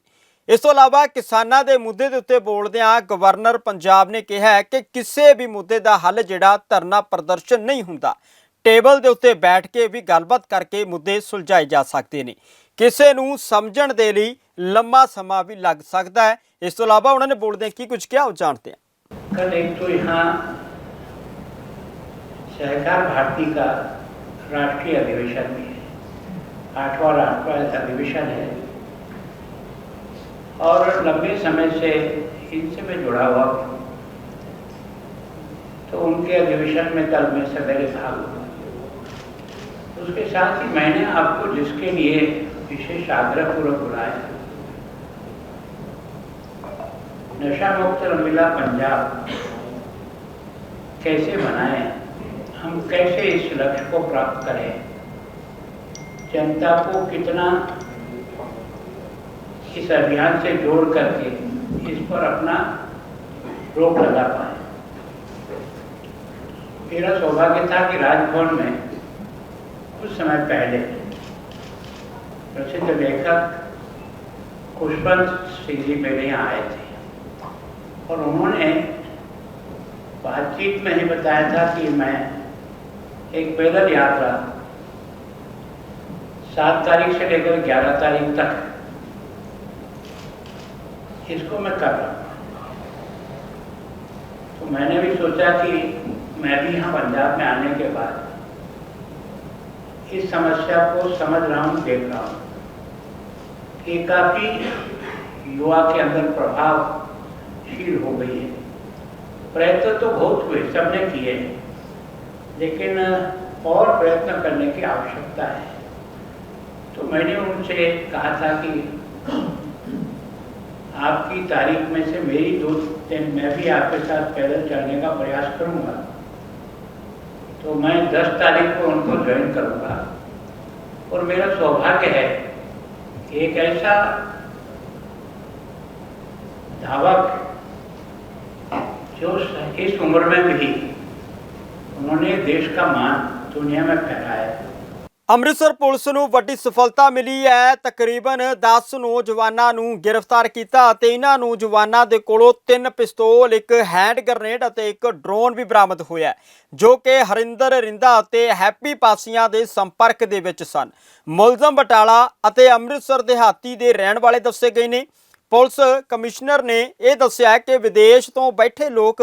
ਇਸ ਤੋਂ ਇਲਾਵਾ ਕਿਸਾਨਾਂ ਦੇ ਮੁੱਦੇ ਦੇ ਉੱਤੇ ਬੋਲਦਿਆਂ ਗਵਰਨਰ ਪੰਜਾਬ ਨੇ ਕਿਹਾ ਹੈ ਕਿ ਕਿਸੇ ਵੀ ਮੁੱਦੇ ਦਾ ਹੱਲ ਜਿਹੜਾ ਧਰਨਾ ਪ੍ਰਦਰਸ਼ਨ ਨਹੀਂ ਹੁੰਦਾ ਟੇਬਲ ਦੇ ਉੱਤੇ ਬੈਠ ਕੇ ਵੀ ਗੱਲਬਾਤ ਕਰਕੇ ਮੁੱਦੇ ਸੁਲਝਾਏ ਜਾ ਸਕਦੇ ਨੇ ਕਿਸੇ ਨੂੰ ਸਮਝਣ ਦੇ ਲਈ ਲੰਮਾ ਸਮਾਂ ਵੀ ਲੱਗ ਸਕਦਾ ਹੈ ਇਸ ਤੋਂ ਇਲਾਵਾ ਉਹਨਾਂ ਨੇ ਬੋਲਦਿਆਂ ਕੀ ਕੁਝ ਕਿਹਾ ਉਹ ਜਾਣਦੇ ਹਾਂ कल एक तो यहाँ सहकार भारती का राष्ट्रीय अधिवेशन भी है आठवां राष्ट्रीय अधिवेशन है और लंबे समय से इनसे मैं जुड़ा हुआ तो उनके अधिवेशन में कल मैं सवेरे भाग उसके साथ ही मैंने आपको जिसके लिए विशेष आग्रह पूर्वक बुलाया नशा मुक्त रंगीला पंजाब कैसे बनाए, हम कैसे इस लक्ष्य को प्राप्त करें, जनता को कितना इस अभियान से जोड़ करके इस पर अपना रोक लगा पाए। मेरा सौभाग्य था कि राजभवन में कुछ समय पहले प्रसिद्ध लेखक खुशवंत सिंह जी मेरे यहाँ आए थे और उन्होंने बातचीत में ही बताया था कि मैं एक पैदल यात्रा सात तारीख से लेकर ग्यारह तारीख तक इसको मैं कर रहा हूँ। तो मैंने भी सोचा कि मैं भी यहाँ पंजाब में आने के बाद इस समस्या को समझ रहा हूँ, देख रहा हूँ कि काफ़ी युवा के अंदर प्रभावशील हो गई है। प्रयत्न तो बहुत हुए, सबने किए हैं, लेकिन और प्रयत्न करने की आवश्यकता है। तो मैंने उनसे कहा था कि आपकी तारीख में से मेरी दो दिन मैं भी आपके साथ पैदल चलने का प्रयास करूँगा। तो मैं 10 तारीख को उनको ज्वाइन करूँगा। और मेरा सौभाग्य है एक ऐसा धावक जो इस उम्र में भी उन्होंने देश का मान दुनिया में फैलाया। ਅੰਮ੍ਰਿਤਸਰ ਪੁਲਿਸ ਨੂੰ ਵੱਡੀ ਸਫਲਤਾ ਮਿਲੀ ਹੈ। ਤਕਰੀਬਨ 10 ਨੌਜਵਾਨਾਂ ਨੂੰ ਗ੍ਰਿਫਤਾਰ ਕੀਤਾ ਅਤੇ ਇਹਨਾਂ ਨੌਜਵਾਨਾਂ ਦੇ ਕੋਲੋਂ ਤਿੰਨ ਪਿਸਤੌਲ, ਇੱਕ ਹੈਂਡ ਗ੍ਰਨੇਡ ਅਤੇ ਇੱਕ ਡਰੋਨ ਵੀ ਬਰਾਮਦ ਹੋਇਆ ਜੋ ਕਿ ਹਰਿੰਦਰ ਰਿੰਦਾ ਅਤੇ ਹੈਪੀ ਪਾਸੀਆਂ ਦੇ ਸੰਪਰਕ ਦੇ ਵਿੱਚ ਸਨ। ਮੁਲਜ਼ਮ ਬਟਾਲਾ ਅਤੇ ਅੰਮ੍ਰਿਤਸਰ ਦਿਹਾਤੀ ਦੇ ਰਹਿਣ ਵਾਲੇ ਦੱਸੇ ਗਏ ਨੇ। ਪੁਲਿਸ ਕਮਿਸ਼ਨਰ ਨੇ ਇਹ ਦੱਸਿਆ ਕਿ ਵਿਦੇਸ਼ ਤੋਂ ਬੈਠੇ ਲੋਕ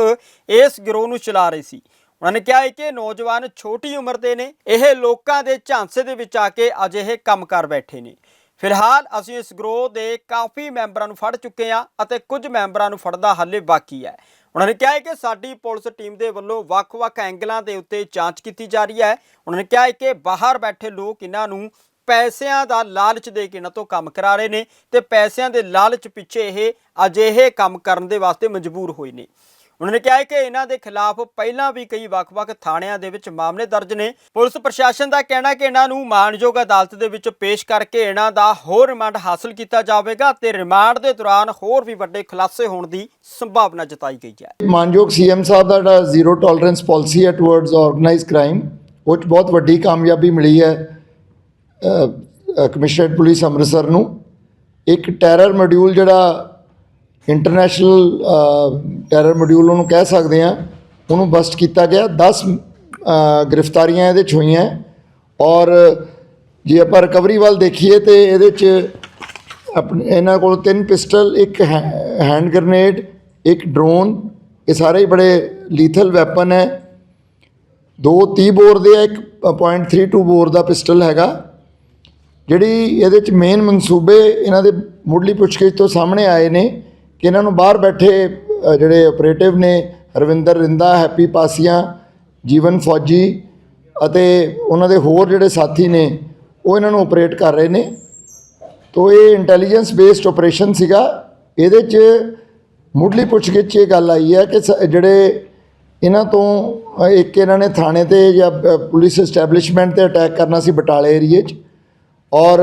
ਇਸ ਗਿਰੋਹ ਨੂੰ ਚਲਾ ਰਹੇ ਸੀ। ਉਹਨਾਂ ਨੇ ਕਿਹਾ ਹੈ ਕਿ ਨੌਜਵਾਨ ਛੋਟੀ ਉਮਰ ਦੇ ਨੇ। ਇਹ ਲੋਕਾਂ ਦੇ ਝਾਂਸੇ ਦੇ ਵਿੱਚ ਆ ਕੇ ਅਜਿਹੇ ਕੰਮ ਕਰ ਬੈਠੇ ਨੇ। ਫਿਲਹਾਲ ਅਸੀਂ ਇਸ ਗਰੋਹ ਦੇ ਕਾਫੀ ਮੈਂਬਰਾਂ ਨੂੰ ਫੜ ਚੁੱਕੇ ਹਾਂ ਅਤੇ ਕੁਝ ਮੈਂਬਰਾਂ ਨੂੰ ਫੜਦਾ ਹਾਲੇ ਬਾਕੀ ਹੈ। ਉਹਨਾਂ ਨੇ ਕਿਹਾ ਹੈ ਕਿ ਸਾਡੀ ਪੁਲਿਸ ਟੀਮ ਦੇ ਵੱਲੋਂ ਵੱਖ-ਵੱਖ ਐਂਗਲਾਂ ਦੇ ਉੱਤੇ ਜਾਂਚ ਕੀਤੀ ਜਾ ਰਹੀ ਹੈ। ਉਹਨਾਂ ਨੇ ਕਿਹਾ ਹੈ ਕਿ ਬਾਹਰ ਬੈਠੇ ਲੋਕ ਇਹਨਾਂ ਨੂੰ ਪੈਸਿਆਂ ਦਾ ਲਾਲਚ ਦੇ ਕੇ ਇਹਨਾਂ ਤੋਂ ਕੰਮ ਕਰਾ ਰਹੇ ਨੇ ਤੇ ਪੈਸਿਆਂ ਦੇ ਲਾਲਚ ਪਿੱਛੇ ਇਹ ਅਜਿਹੇ ਕੰਮ ਕਰਨ ਦੇ ਵਾਸਤੇ ਮਜਬੂਰ ਹੋਏ ਨੇ। ਉਹਨਾਂ ਨੇ ਕਿਹਾ ਕਿ ਇਹਨਾਂ ਦੇ ਖਿਲਾਫ ਪਹਿਲਾਂ ਵੀ ਕਈ ਵੱਖ-ਵੱਖ ਥਾਣਿਆਂ ਦੇ ਵਿੱਚ ਮਾਮਲੇ ਦਰਜ ਨੇ। ਪੁਲਿਸ ਪ੍ਰਸ਼ਾਸਨ ਦਾ ਕਹਿਣਾ ਕਿ ਇਹਨਾਂ ਨੂੰ ਮਾਨਯੋਗ ਅਦਾਲਤ ਦੇ ਵਿੱਚ ਪੇਸ਼ ਕਰਕੇ ਇਹਨਾਂ ਦਾ ਹੋਰ ਰਿਮਾਂਡ ਹਾਸਲ ਕੀਤਾ ਜਾਵੇਗਾ ਤੇ ਰਿਮਾਂਡ ਦੇ ਦੌਰਾਨ ਹੋਰ ਵੀ ਵੱਡੇ ਖੁਲਾਸੇ ਹੋਣ ਦੀ ਸੰਭਾਵਨਾ ਜਤਾਈ ਗਈ ਹੈ। ਮਾਨਯੋਗ ਸੀਐਮ ਸਾਹਿਬ ਦਾ ਜਿਹੜਾ ਜ਼ੀਰੋ ਟੋਲਰੈਂਸ ਪਾਲਿਸੀ ਹੈ ਟੁਵਰਡਸ ਆਰਗੇਨਾਈਜ਼ਡ ਕ੍ਰਾਈਮ ਉਹ 'ਚ ਬਹੁਤ ਵੱਡੀ ਕਾਮਯਾਬੀ ਮਿਲੀ ਹੈ ਕਮਿਸ਼ਨਰੇਟ ਪੁਲਿਸ ਅੰਮ੍ਰਿਤਸਰ ਨੂੰ। ਇੱਕ ਟੈਰਰ ਮੋਡਿਊਲ ਜਿਹੜਾ ਇੰਟਰਨੈਸ਼ਨਲ ਟੈਰਰ ਮੋਡਿਊਲ ਉਹਨੂੰ ਕਹਿ ਸਕਦੇ ਆ ਉਹਨੂੰ ਬਸਟ ਕੀਤਾ ਗਿਆ। 10 ਗ੍ਰਿਫਤਾਰੀਆਂ ਇਹਦੇ 'ਚ ਹੋਈਆਂ। ਔਰ ਜੇ ਆਪਾਂ ਰਿਕਵਰੀ ਵੱਲ ਦੇਖੀਏ ਤੇ ਇਹਦੇ 'ਚ ਆਪਣੇ, ਇਹਨਾਂ ਕੋਲ ਤਿੰਨ ਪਿਸਟਲ ਇੱਕ ਹੈਂਡ ਗ੍ਰਨੇਡ ਇੱਕ ਡਰੋਨ ਇਹ ਸਾਰੇ ਹੀ ਬੜੇ ਲੀਥਲ ਵੈਪਨ ਹੈ। ਦੋ 30 ਬੋਰ ਦੇ ਆ, ਇੱਕ .32 ਬੋਰ ਦਾ ਪਿਸਟਲ ਹੈਗਾ। ਜਿਹੜੀ ਇਹਦੇ ਚ ਮੇਨ ਮਨਸੂਬੇ ਇਹਨਾਂ ਦੇ ਮੁੱਢਲੀ ਪੁੱਛਗਿੱਛ ਤੋਂ ਸਾਹਮਣੇ ਆਏ ਨੇ। ਕਿ ਇਹਨਾਂ ਨੂੰ ਬਾਹਰ ਬੈਠੇ ਜਿਹੜੇ ਆਪਰੇਟਿਵ ਨੇ, ਰਵਿੰਦਰ, ਰਿੰਦਾ, ਹੈਪੀ ਪਾਸੀਆਂ, ਜੀਵਨ ਫੌਜੀ ਅਤੇ ਉਹਨਾਂ ਦੇ ਹੋਰ ਜਿਹੜੇ ਸਾਥੀ ਨੇ, ਉਹ ਇਹਨਾਂ ਨੂੰ ਆਪਰੇਟ ਕਰ ਰਹੇ ਨੇ। ਤੋ ਇਹ ਇੰਟੈਲੀਜੈਂਸ ਬੇਸਡ ਆਪਰੇਸ਼ਨ ਸੀਗਾ। ਇਹਦੇ 'ਚ ਮੁੱਢਲੀ ਪੁੱਛਗਿੱਛ ਇਹ ਗੱਲ ਆਈ ਹੈ ਕਿ ਸ- ਜਿਹੜੇ ਇਹਨਾਂ ਤੋਂ ਇੱਕ ਇਹਨਾਂ ਨੇ ਥਾਣੇ ਤੇ ਜਾਂ ਪੁਲਿਸ ਐਸਟੈਬਲਿਸ਼ਮੈਂਟ ਤੇ ਅਟੈਕ ਕਰਨਾ ਸੀ ਬਟਾਲੇ ਏਰੀਏ 'ਚ ਔਰ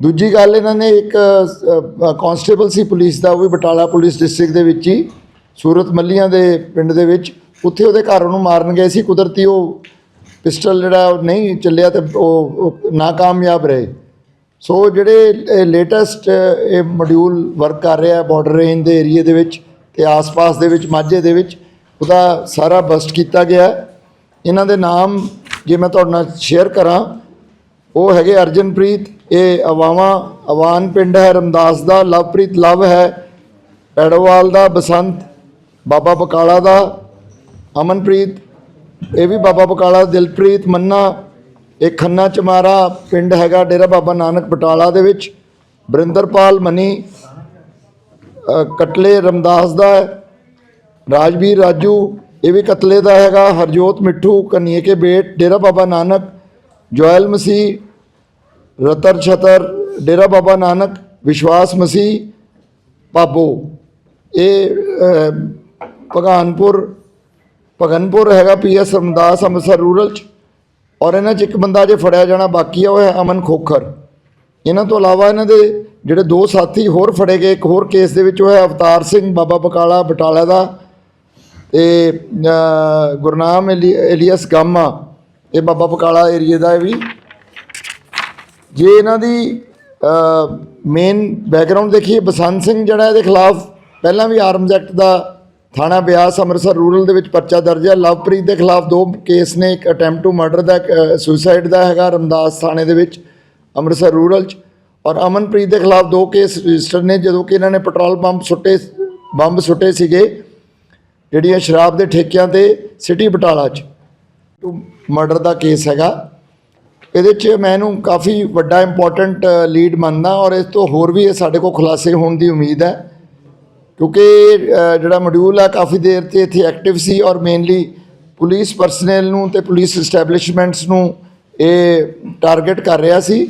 ਦੂਜੀ ਗੱਲ ਇਹਨਾਂ ਨੇ ਇੱਕ ਕਾਂਸਟੇਬਲ ਸੀ ਪੁਲਿਸ ਦਾ, ਉਹ ਵੀ ਬਟਾਲਾ ਪੁਲਿਸ ਡਿਸਟ੍ਰਿਕਟ ਦੇ ਵਿੱਚ ਹੀ, ਸੂਰਤ ਮੱਲੀਆਂ ਦੇ ਪਿੰਡ ਦੇ ਵਿੱਚ। ਉੱਥੇ ਉਹਦੇ ਘਰ ਉਹਨੂੰ ਮਾਰਨ ਗਏ ਸੀ, ਕੁਦਰਤੀ ਉਹ ਪਿਸਟਲ ਜਿਹੜਾ ਨਹੀਂ ਚੱਲਿਆ ਤੇ ਉਹ ਨਾਕਾਮਯਾਬ ਰਹੇ। ਸੋ ਜਿਹੜੇ ਲੇਟੈਸਟ, ਇਹ ਮੋਡਿਊਲ ਵਰਕ ਕਰ ਰਿਹਾ ਬਾਰਡਰ ਰੇਂਜ ਦੇ ਏਰੀਏ ਦੇ ਵਿੱਚ ਤੇ ਆਸ-ਪਾਸ ਦੇ ਵਿੱਚ, ਮਾਝੇ ਦੇ ਵਿੱਚ, ਉਹਦਾ ਸਾਰਾ ਬਸਟ ਕੀਤਾ ਗਿਆ ਇਹਨਾਂ ਦੇ ਨਾਮ ਜੇ ਮੈਂ ਤੁਹਾਡੇ ਨਾਲ ਸ਼ੇਅਰ ਕਰਾਂ ਉਹ ਹੈਗੇ ਅਰਜਨਪ੍ਰੀਤ, ਇਹ ਅਵਾਵਾਂ, ਅਵਾਨ ਪਿੰਡ ਹੈ, ਰਮਦਾਸ ਦਾ, ਲਵਪ੍ਰੀਤ ਲਵ ਹੈ, ਪੈੜੋਵਾਲ ਦਾ, ਬਸੰਤ, ਬਾਬਾ ਬਕਾਲਾ ਦਾ, ਅਮਨਪ੍ਰੀਤ, ਇਹ ਵੀ ਬਾਬਾ ਬਕਾਲਾ, ਦਿਲਪ੍ਰੀਤ, ਮੰਨਾ, ਇਹ ਖੰਨਾ ਚਮਾਰਾ ਪਿੰਡ ਹੈਗਾ, ਡੇਰਾ ਬਾਬਾ ਨਾਨਕ ਬਟਾਲਾ ਦੇ ਵਿੱਚ ਬਰਿੰਦਰਪਾਲ ਮਨੀ ਕਟਲੇ, ਰਮਦਾਸ ਦਾ ਰਾਜਵੀਰ ਰਾਜੂ, ਇਹ ਵੀ ਕਤਲੇ ਦਾ ਹੈਗਾ, ਹਰਜੋਤ ਮਿੱਠੂ, ਕਨੀਏ ਕੇ ਬੇਟ, ਡੇਰਾ ਬਾਬਾ ਨਾਨਕ ਜੋਇਲ ਮਸੀਹ ਰਤਰ ਛਤਰ ਡੇਰਾ ਬਾਬਾ ਨਾਨਕ ਵਿਸ਼ਵਾਸ ਮਸੀਹ ਪਾਬੋ ਇਹ ਅ, ਭਗਾਨਪੁਰ ਭਗਨਪੁਰ ਹੈਗਾ ਪੀਐਸ ਰਮਦਾਸ ਅੰਮ੍ਰਿਤਸਰ ਰੂਰਲ ਚ। ਔਰ ਇਹਨਾਂ ਚ ਇੱਕ ਬੰਦਾ ਜੇ ਫੜਿਆ ਜਾਣਾ ਬਾਕੀ ਆ ਉਹ ਹੈ ਅਮਨ ਖੋਖਰ। ਇਹਨਾਂ ਤੋਂ ਇਲਾਵਾ ਇਹਨਾਂ ਦੇ ਜਿਹੜੇ ਦੋ ਸਾਥੀ ਹੋਰ ਫੜੇ ਗਏ ਇੱਕ ਹੋਰ ਕੇਸ ਦੇ ਵਿੱਚ ਉਹ ਹੈ ਅਵਤਾਰ ਸਿੰਘ ਬਾਬਾ ਬਕਾਲਾ ਬਟਾਲਾ ਦਾ। ਤੇ ਗੁਰਨਾਮ ਐਲੀ- ਐਲੀਅਸ ਗਾਮਾ ਇਹ ਬਾਬਾ ਬਕਾਲਾ ਏਰੀਏ ਦਾ ਹੈ ਵੀ। ਜੇ ਇਹਨਾਂ ਦੀ ਮੇਨ ਬੈਕਗ੍ਰਾਉਂਡ ਦੇਖੀਏ, ਬਸੰਤ ਸਿੰਘ ਜਿਹੜਾ ਇਹਦੇ ਖਿਲਾਫ ਪਹਿਲਾਂ ਵੀ ਆਰਮਜ਼ ਐਕਟ ਦਾ ਥਾਣਾ ਬਿਆਸ ਅੰਮ੍ਰਿਤਸਰ ਰੂਰਲ ਦੇ ਵਿੱਚ ਪਰਚਾ ਦਰਜ ਹੈ। ਲਵਪ੍ਰੀਤ ਦੇ ਖਿਲਾਫ ਦੋ ਕੇਸ ਨੇ, ਇੱਕ ਅਟੈਂਪਟ ਟੂ ਮਰਡਰ ਦਾ ਸੁਸਾਈਡ ਦਾ ਹੈਗਾ ਰਮਦਾਸ ਥਾਣੇ ਦੇ ਵਿੱਚ, ਅੰਮ੍ਰਿਤਸਰ ਰੂਰਲ ਚ। ਔਰ ਅਮਨਪ੍ਰੀਤ ਦੇ ਖਿਲਾਫ ਦੋ ਕੇਸ ਰਜਿਸਟਰ ਨੇ, ਜਦੋਂ ਕਿ ਇਹਨਾਂ ਨੇ ਪੈਟਰੋਲ ਪੰਪ ਸੁੱਟੇ, ਬੰਬ ਸੁੱਟੇ ਸੀਗੇ, ਜਿਹੜੀਆਂ ਸ਼ਰਾਬ ਦੇ ਠੇਕਿਆਂ ਤੇ ਸਿਟੀ ਬਟਾਲਾ 'ਚ। ਮਰਡਰ ਦਾ ਕੇਸ ਹੈਗਾ। ਇਹਦੇ 'ਚ ਮੈਂ ਇਹਨੂੰ ਕਾਫੀ ਵੱਡਾ ਇੰਪੋਰਟੈਂਟ ਲੀਡ ਮੰਨਦਾ ਔਰ ਇਸ ਤੋਂ ਹੋਰ ਵੀ ਇਹ ਸਾਡੇ ਕੋਲ ਖੁਲਾਸੇ ਹੋਣ ਦੀ ਉਮੀਦ ਹੈ। ਕਿਉਂਕਿ ਅ, ਜਿਹੜਾ ਮੋਡਿਊਲ ਆ ਕਾਫੀ ਦੇਰ ਤੇ ਇੱਥੇ ਐਕਟਿਵ ਸੀ ਔਰ ਮੇਨਲੀ ਪੁਲਿਸ ਪਰਸਨਲ ਨੂੰ ਤੇ ਪੁਲਿਸ ਐਸਟੈਬਲਿਸ਼ਮੈਂਟਸ ਨੂੰ ਇਹ ਟਾਰਗੇਟ ਕਰ ਰਿਹਾ ਸੀ।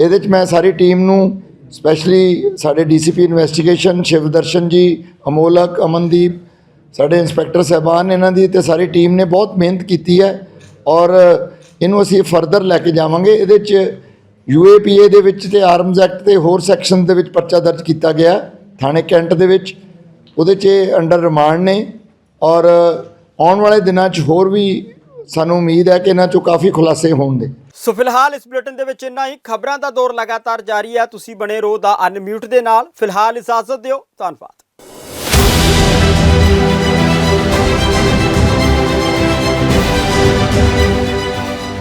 ਇਹਦੇ 'ਚ ਮੈਂ ਸਾਰੀ ਟੀਮ ਨੂੰ ਸਪੈਸ਼ਲੀ ਸਾਡੇ ਡੀਸੀਪੀ ਇਨਵੈਸਟੀਗੇਸ਼ਨ ਸ਼ਿਵਦਰਸ਼ਨ ਜੀ ਅਮੋਲਕ ਅਮਨਦੀਪ ਸਾਡੇ ਇੰਸਪੈਕਟਰ ਸਾਹਿਬਾਨ ਇਹਨਾਂ ਦੀ ਤੇ ਸਾਰੀ ਟੀਮ ਨੇ ਬਹੁਤ ਮਿਹਨਤ ਕੀਤੀ ਹੈ ਔਰ ਇਹਨੂੰ ਅਸੀਂ ਫਰਦਰ ਲੈ ਕੇ ਜਾਵਾਂਗੇ। ਇਹਦੇ 'ਚ ਯੂਏਪੀਏ ਦੇ ਵਿੱਚ ਤੇ ਆਰਮਸ ਐਕਟ ਤੇ ਹੋਰ ਸੈਕਸ਼ਨ ਦੇ ਵਿੱਚ ਪਰਚਾ ਦਰਜ ਕੀਤਾ ਗਿਆ ਥਾਣੇ ਕੈਂਟ ਦੇ ਵਿੱਚ। ਉਹਦੇ 'ਚ ਅੰਡਰ ਰਿਮਾਂਡ ਨੇ ਔਰ ਆਉਣ ਵਾਲੇ ਦਿਨਾਂ 'ਚ ਹੋਰ ਵੀ ਸਾਨੂੰ ਉਮੀਦ ਹੈ ਕਿ ਇਹਨਾਂ 'ਚੋਂ ਕਾਫੀ ਖੁਲਾਸੇ ਹੋਣਗੇ। ਸੋ ਫਿਲਹਾਲ ਇਸ ਬੁਲੇਟਿਨ ਦੇ ਵਿੱਚ ਇੰਨਾ ਹੀ। ਖਬਰਾਂ ਦਾ ਦੌਰ ਲਗਾਤਾਰ ਜਾਰੀ ਹੈ। ਤੁਸੀਂ ਬਣੇ ਰਹੋ ਦਾ ਅਨਮਿਊਟ ਦੇ ਨਾਲ। ਫਿਲਹਾਲ ਇਜਾਜ਼ਤ ਦਿਓ। ਧੰਨਵਾਦ।